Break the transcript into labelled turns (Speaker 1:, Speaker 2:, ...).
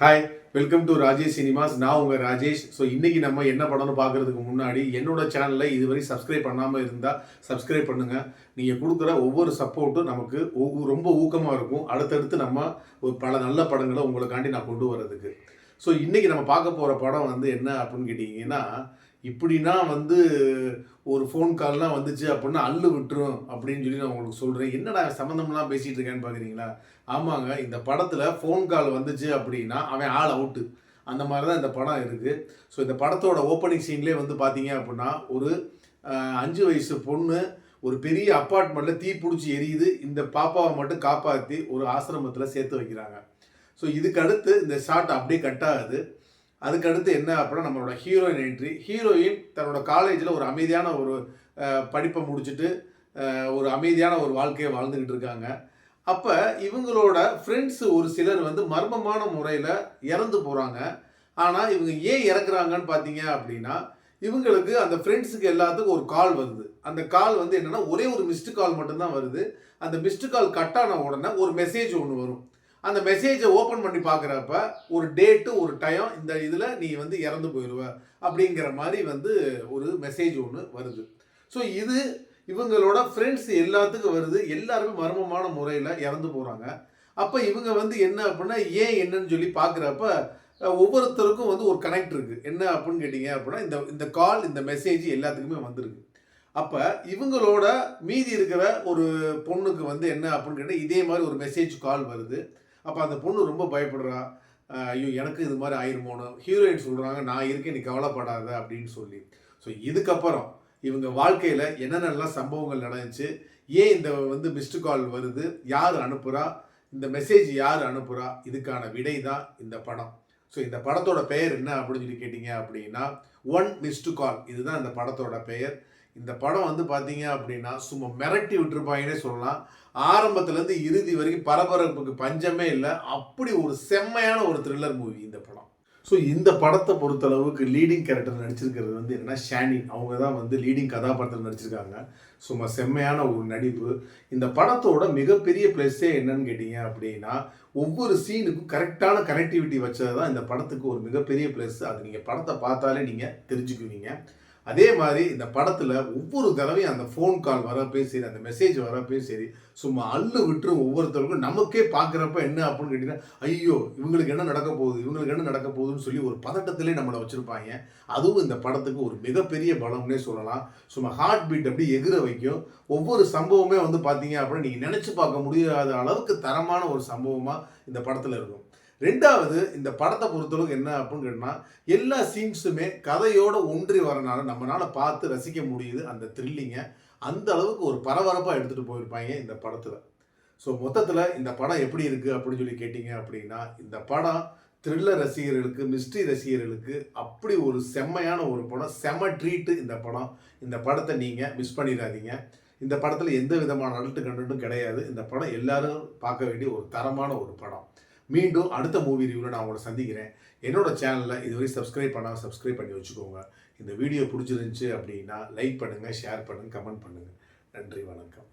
Speaker 1: Hi welcome to Rajesh cinemas நான் உங்கள் Rajesh. So இன்றைக்கி நம்ம என்ன படம்னு பார்க்குறதுக்கு முன்னாடி என்னோட சேனலை இதுவரை சப்ஸ்கிரைப் பண்ணாமல் இருந்தால் சப்ஸ்கிரைப் பண்ணுங்கள் நீங்கள் கொடுக்குற ஒவ்வொரு சப்போர்ட்டும் நமக்கு ரொம்ப ஊக்கமாக இருக்கும். அடுத்தடுத்து நம்ம ஒரு பல நல்ல படங்களை உங்களுக்காண்டி நான் கொண்டு வர்றதுக்கு. ஸோ இன்றைக்கி நம்ம பார்க்க போகிற படம் வந்து என்ன அப்படின்னு கேட்டிங்கன்னா இப்படின்னா வந்து ஒரு ஃபோன் கால்லாம் வந்துச்சு அப்படின்னா அள்ளு விட்டுரும் அப்படின்னு சொல்லி நான் உங்களுக்கு சொல்கிறேன் என்னடா சம்மந்தம்லாம் பேசிகிட்டு இருக்கேன்னு பார்க்குறீங்களா ஆமாங்க இந்த படத்தில் ஃபோன் கால் வந்துச்சு அப்படின்னா அவன் ஆள் அவுட்டு அந்த மாதிரி தான் இந்த படம் இருக்குது ஸோ இந்த படத்தோட ஓப்பனிங் சீன்லேயே வந்து பார்த்தீங்க அப்படின்னா ஒரு அஞ்சு வயசு பொண்ணு ஒரு பெரிய அப்பார்ட்மெண்ட்டில் தீ பிடிச்சி எரியுது. இந்த பாப்பாவை மட்டும் காப்பாற்றி ஒரு ஆசிரமத்தில் சேர்த்து வைக்கிறாங்க. ஸோ இதுக்கு அடுத்து இந்த ஷார்ட் அப்படியே கட் ஆகுது. அதுக்கு அடுத்து என்ன அப்படின்னா நம்மளோட ஹீரோயின் என்ட்ரி ஹீரோயின் தன்னோட காலேஜில் ஒரு அமைதியான ஒரு படிப்பை முடிச்சுட்டு ஒரு அமைதியான ஒரு வாழ்க்கையை வாழ்ந்துக்கிட்டு இருக்காங்க. அப்போ இவங்களோட ஃப்ரெண்ட்ஸு ஒரு சிலர் வந்து மர்மமான முறையில் இறந்து போகிறாங்க ஆனால் இவங்க ஏன் இறக்குறாங்கன்னு பார்த்தீங்க அப்படின்னா இவங்களுக்கு அந்த ஃப்ரெண்ட்ஸுக்கு எல்லாத்துக்கும் ஒரு கால் வருது. அந்த கால் வந்து என்னென்னா ஒரே ஒரு மிஸ்டு கால் மட்டும்தான் வருது. அந்த மிஸ்டு கால் கட் ஆன உடனே ஒரு மெசேஜ் ஒன்று வரும். அந்த மெசேஜை ஓப்பன் பண்ணி பார்க்குறப்ப ஒரு டேட்டு ஒரு டைம் இந்த இதில் நீ வந்து இறந்து போயிடுவ அப்படிங்கிற மாதிரி வந்து ஒரு மெசேஜ் ஒன்று வருது. ஸோ இது இவங்களோட ஃப்ரெண்ட்ஸ் எல்லாத்துக்கும் வருது. எல்லாருமே மர்மமான முறையில் இறந்து போகிறாங்க அப்போ இவங்க வந்து என்ன அப்படின்னா ஏன் என்னன்னு சொல்லி பார்க்குறப்ப ஒவ்வொருத்தருக்கும் வந்து ஒரு கனெக்ட் இருக்குது என்ன அப்படின்னு கேட்டிங்க அப்படின்னா இந்த இந்த கால் இந்த மெசேஜ் எல்லாத்துக்குமே வந்திருக்கு. அப்போ இவங்களோட மீதி இருக்கிற ஒரு பொண்ணுக்கு வந்து என்ன அப்படின்னு கேட்டால் இதே மாதிரி ஒரு மெசேஜ் கால் வருது. அப்போ அந்த பொண்ணு ரொம்ப பயப்படுறா. ஐயோ எனக்கு இது மாதிரி ஆயிருமோன்னு ஹீரோயின் சொல்கிறாங்க நான் இருக்கேன் நீ கவலைப்படாத அப்படின்னு சொல்லி. ஸோ இதுக்கப்புறம் இவங்க வாழ்க்கையில் என்னென்னலாம் சம்பவங்கள் நடந்துச்சு ஏன் இந்த வந்து மிஸ்டு கால் வருது யார் அனுப்புகிறா இந்த மெசேஜ் யார் அனுப்புகிறா இதுக்கான விடை தான் இந்த படம். ஸோ இந்த படத்தோட பெயர் என்ன அப்படின்னு சொல்லி கேட்டிங்க அப்படின்னா ஒன் மிஸ்டு கால் இதுதான் இந்த படத்தோட பெயர். இந்த படம் வந்து பார்த்தீங்க அப்படின்னா சும்மா மிரட்டி விட்டுருப்பாங்கன்னே சொல்லலாம். ஆரம்பத்துலேருந்து இறுதி வரைக்கும் பரபரப்புக்கு பஞ்சமே இல்லை. அப்படி ஒரு செம்மையான ஒரு த்ரில்லர் மூவி இந்த படம். ஸோ இந்த படத்தை பொறுத்தளவுக்கு லீடிங் கேரக்டர் நடிச்சிருக்கிறது வந்து என்னன்னா ஷானி. அவங்க தான் வந்து லீடிங் கதாபாத்திரம் நடிச்சிருக்காங்க. சும்மா செம்மையான ஒரு நடிப்பு. இந்த படத்தோட மிகப்பெரிய ப்ளஸ்ஸே என்னன்னு கேட்டிங்க அப்படின்னா ஒவ்வொரு சீனுக்கும் கரெக்டான கனெக்டிவிட்டி வச்சது தான் இந்த படத்துக்கு ஒரு மிகப்பெரிய ப்ளஸ் அது நீங்கள் படத்தை பார்த்தாலே நீங்கள் தெரிஞ்சுக்குவீங்க. அதே மாதிரி இந்த படத்தில் ஒவ்வொரு தடவையும் அந்த ஃபோன் கால் வரப்பையும் சரி அந்த மெசேஜ் வரப்பையும் சரி சும்மா அள்ளு விட்டுரும் ஒவ்வொருத்தருக்கும். நமக்கே பார்க்குறப்ப என்ன அப்படின்னு கேட்டிங்கன்னா ஐயோ இவங்களுக்கு என்ன நடக்க போகுது? இவங்களுக்கு என்ன நடக்க போகுதுன்னு சொல்லி ஒரு பதட்டத்திலே நம்மளை வச்சுருப்பாங்க. அதுவும் இந்த படத்துக்கு ஒரு மிகப்பெரிய பலம்னே சொல்லலாம். சும்மா ஹார்ட் பீட் அப்படி எகிற வைக்கும். ஒவ்வொரு சம்பவமே வந்து பார்த்தீங்க அப்படின்னா நீங்கள் நினச்சி பார்க்க முடியாத அளவுக்கு தரமான ஒரு சம்பவமாக இந்த படத்தில் இருக்கும். ரெண்டாவது இந்த படத்தை பொறுத்தளவுக்கு என்ன அப்படின்னு கேட்டால் எல்லா சீன்ஸுமே கதையோடு ஒன்றி வரனால நம்மளால் பார்த்து ரசிக்க முடியுது அந்த த்ரில்லிங்கை அந்த அளவுக்கு ஒரு பரபரப்பாக எடுத்துகிட்டு போயிருப்பாங்க இந்த படத்தில். ஸோ மொத்தத்தில் இந்த படம் எப்படி இருக்குது அப்படின்னு சொல்லி கேட்டிங்க அப்படின்னா இந்த படம் த்ரில்லர் ரசிகர்களுக்கு மிஸ்ட்ரி ரசிகர்களுக்கு அப்படி ஒரு செம்மையான ஒரு படம் செம ட்ரீட்டு இந்த படம். இந்த படத்தை நீங்கள் மிஸ் பண்ணிடாதீங்க. இந்த படத்தில் எந்த விதமான அடல்ட்டு கண்டென்ட்டும் கிடையாது. இந்த படம் எல்லாரும் பார்க்க வேண்டிய ஒரு தரமான ஒரு படம். மீண்டும் அடுத்த மூவி ரிவ்யூவில் நான் உங்களை சந்திக்கிறேன். என்னோட சேனலில் இதுவரை சப்ஸ்கிரைப் பண்ணால் சப்ஸ்கிரைப் பண்ணி வச்சுக்கோங்க. இந்த வீடியோ பிடிச்சிருந்துச்சு அப்படின்னா லைக் பண்ணுங்கள் ஷேர் பண்ணுங்கள் கமெண்ட் பண்ணுங்கள் நன்றி வணக்கம்.